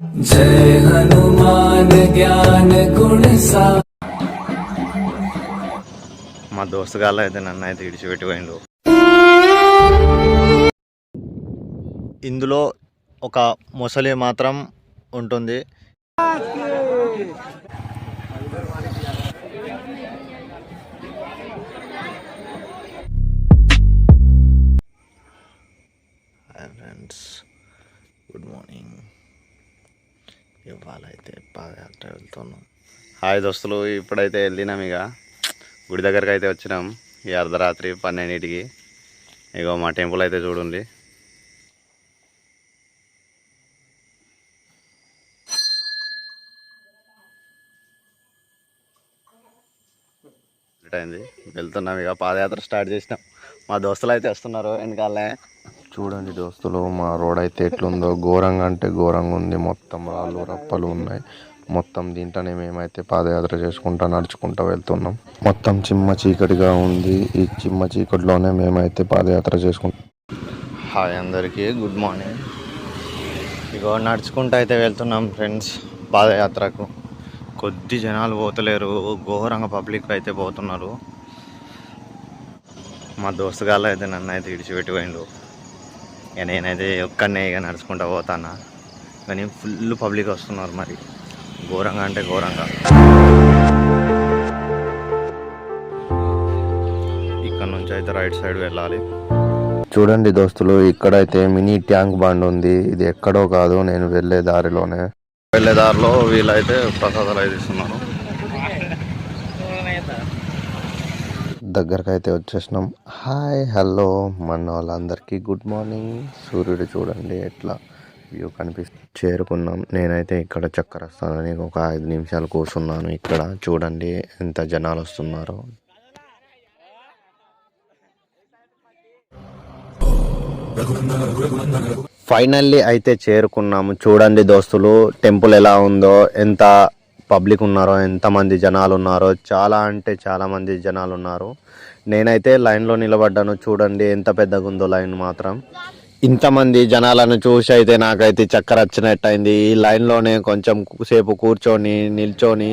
जय हनुमान ज्ञान गुण सा మా దోస్తు గాళ్ళు అయితే నన్ను అయితే ఇడిచిపెట్టి పోయిండు ఇందులో ఒక మొసలి మాత్రం ఉంటుంది హాయ్ ఫ్రెండ్స్ గుడ్ మార్నింగ్ ఇవాళ అయితే పాదయాత్ర వెళ్తున్నాం. హాయ్ దోస్తులు ఇప్పుడైతే వెళ్ళినాం ఇక. గుడి దగ్గరకు అయితే వచ్చినాం. ఈ అర్ధరాత్రి పన్నెండింటికి. ఇగో మా టెంపుల్ అయితే చూడండి. అయింది. వెళ్తున్నాం ఇక. పాదయాత్ర స్టార్ట్ చేసినాం. మా దోస్తులు అయితే వస్తున్నారు వెనకాలే చూడండి దోస్తులు మా రోడ్ అయితే ఎట్లుందో. ఘోరంగా అంటే ఘోరంగా ఉంది. మొత్తం రాళ్ళు రప్పలు ఉన్నాయి. మొత్తం దీంట్లోనే మేమైతే పాదయాత్ర చేసుకుంటా నడుచుకుంటా వెళ్తున్నాం. మొత్తం చిమ్మ చీకటిగా ఉంది. ఈ చిమ్మ చీకటిలోనే మేమైతే పాదయాత్ర చేసుకుంటాం. హాయ్ అందరికీ గుడ్ మార్నింగ్ ఇగో నడుచుకుంటూ అయితే వెళ్తున్నాం ఫ్రెండ్స్ పాదయాత్రకు. కొద్ది జనాలు పోతలేరు. ఘోరంగా పబ్లిక్ అయితే పోతున్నారు. మా దోస్తుగాళ్ళు అయితే నన్ను అయితే విడిచిపెట్టిపోయిండు ఇక నేనైతే ఒక్కనే ఇక నడుచుకుంటూ పోతానా కానీ ఫుల్ పబ్లిక్ వస్తున్నారు మరి. ఘోరంగా అంటే ఘోరంగా. ఇక్కడ నుంచి అయితే రైట్ సైడ్ వెళ్ళాలి. చూడండి దోస్తులు ఇక్కడైతే మినీ ట్యాంక్ బండ్ ఉంది. ఇది ఎక్కడో కాదు నేను వెళ్ళే దారిలోనే. వెళ్ళే దారిలో వీళ్ళైతే ప్రసాదాలు అయితే ఇస్తున్నారు. దగ్గరకు అయితే వచ్చేసినాం. హాయ్ హలో మన వాళ్ళందరికీ గుడ్ మార్నింగ్ సూర్యుడు చూడండి ఎట్లా వ్యూ కనిపిస్తు చేరుకున్నాం. నేనైతే ఇక్కడ చక్కర వస్తానని ఒక ఐదు నిమిషాలు కూర్చున్నాను ఇక్కడ. చూడండి ఎంత జనాలు వస్తున్నారో. ఫైనల్లీ అయితే చేరుకున్నాము. చూడండి దోస్తులు టెంపుల్ ఎలా ఉందో ఎంత పబ్లిక్ ఉన్నారో ఎంతమంది జనాలు ఉన్నారో చాలా అంటే చాలా మంది జనాలు ఉన్నారు నేనైతే లైన్లో నిలబడ్డాను చూడండి ఎంత పెద్దగా ఉందో లైన్ మాత్రం. ఇంతమంది జనాలను చూసి అయితే నాకైతే చక్కర వచ్చినట్టయింది. ఈ లైన్లోనే కొంచెం సేపు కూర్చొని నిల్చొని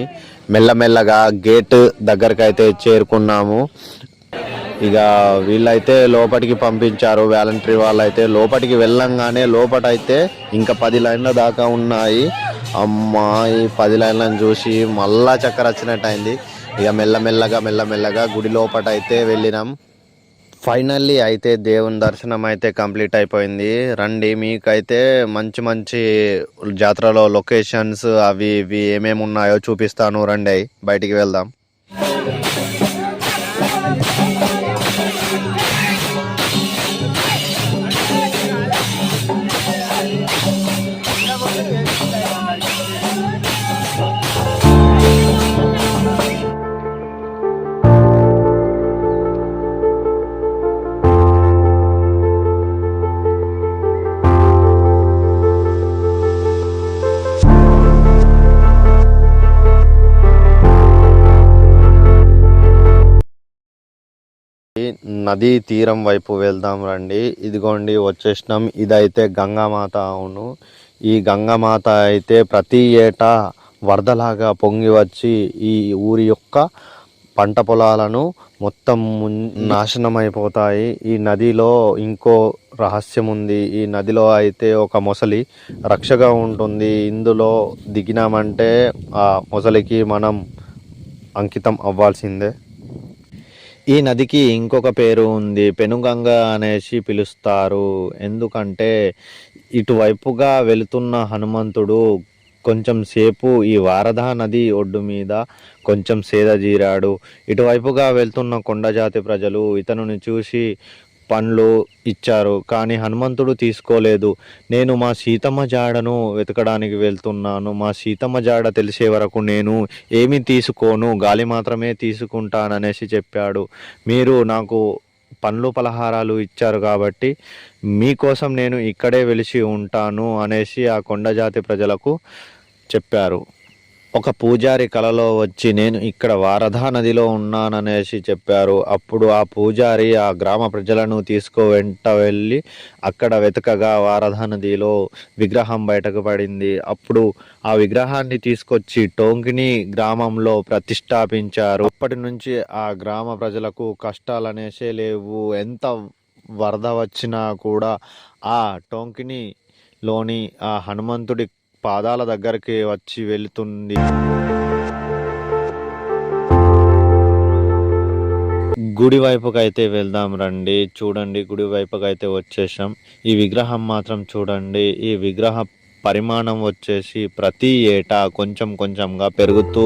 మెల్లమెల్లగా గేట్ దగ్గరకైతే చేరుకున్నాము. ఇక వీళ్ళైతే లోపలికి పంపించారు వాలంటరీ వాళ్ళు అయితే లోపలికి వెళ్ళంగానే లోపట అయితే ఇంకా పది లైన్ల దాకా ఉన్నాయి. అమ్మా ఈ పది లైన్లను చూసి మళ్ళా చక్కర వచ్చినట్టు అయింది ఇక మెల్లమెల్లగా మెల్లమెల్లగా గుడి లోపట అయితే వెళ్ళినాం. ఫైనల్లీ అయితే దేవుని దర్శనం అయితే కంప్లీట్ అయిపోయింది. రండి మీకైతే మంచి మంచి జాతరలో లొకేషన్స్ అవి ఇవి ఏమేమి ఉన్నాయో చూపిస్తాను. రండి బయటికి వెళ్దాం. కాబట్టి నదీ తీరం వైపు వెళ్దాం రండి. ఇదిగోండి వచ్చేసినాం. ఇదైతే గంగామాత అవును. ఈ గంగామాత అయితే ప్రతి ఏటా వరదలాగా పొంగి వచ్చి ఈ ఊరి యొక్క పంట పొలాలను మొత్తం నాశనం అయిపోతాయి ఈ నదిలో ఇంకో రహస్యం ఉంది. ఈ నదిలో అయితే ఒక మొసలి రక్షగా ఉంటుంది. ఇందులో దిగినామంటే ఆ మొసలికి మనం అంకితం అవ్వాల్సిందే. ఈ నదికి ఇంకొక పేరు ఉంది. పెనుగంగ అనేసి పిలుస్తారు. ఎందుకంటే ఇటువైపుగా వెళుతున్న హనుమంతుడు కొంచెం సేపు ఈ వారధా నది ఒడ్డు మీద కొంచెం సేద జీరాడు. ఇటువైపుగా వెళ్తున్న కొండజాతి ప్రజలు ఇతనుని చూసి పండ్లు ఇచ్చారు కానీ హనుమంతుడు తీసుకోలేదు. నేను మా సీతమ్మ జాడను వెతకడానికి వెళ్తున్నాను. మా సీతమ్మ జాడ తెలిసే వరకు నేను ఏమీ తీసుకోను గాలి మాత్రమే తీసుకుంటాననేసి చెప్పాడు. మీరు నాకు పండ్లు పలహారాలు ఇచ్చారు కాబట్టి మీకోసం నేను ఇక్కడే వెలిసి ఉంటాను అనేసి ఆ కొండజాతి ప్రజలకు చెప్పారు. ఒక పూజారి కలలో వచ్చి నేను ఇక్కడ వారధా నదిలో ఉన్నాననేసి చెప్పారు. అప్పుడు ఆ పూజారి ఆ గ్రామ ప్రజలను తీసుకో వెంట వెళ్ళి అక్కడ వెతకగా వారధా నదిలో విగ్రహం బయటకు పడింది. అప్పుడు ఆ విగ్రహాన్ని తీసుకొచ్చి టోంకిని గ్రామంలో ప్రతిష్టాపించారు. అప్పటి నుంచి ఆ గ్రామ ప్రజలకు కష్టాలనేసే లేవు. ఎంత వరద వచ్చినా కూడా ఆ టోంకిని లోని ఆ హనుమంతుడి పాదాల దగ్గరికి వచ్చి వెళుతుంది. గుడి వైపుకి అయితే వెళ్దాం రండి. చూడండి గుడి వైపుకి అయితే వచ్చేసాం ఈ విగ్రహం మాత్రం చూడండి. ఈ విగ్రహ పరిమాణం వచ్చేసి ప్రతి ఏటా కొంచెం కొంచెంగా పెరుగుతూ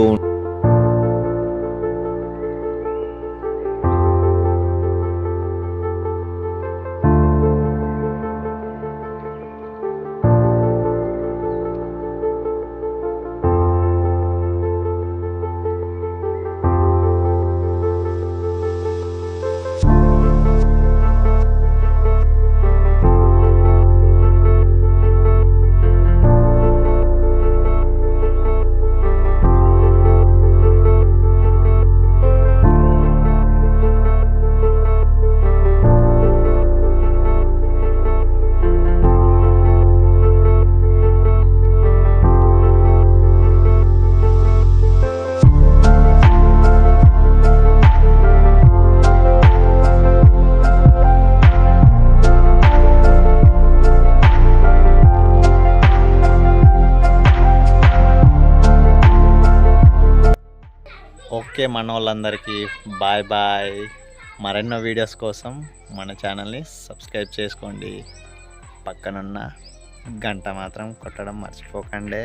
ఓకే మన వాళ్ళందరికీ బాయ్ బాయ్. మరెన్నో వీడియోస్ కోసం మన ఛానల్ని సబ్స్క్రైబ్ చేసుకోండి. పక్కనున్న గంట మాత్రం కొట్టడం మర్చిపోకండి.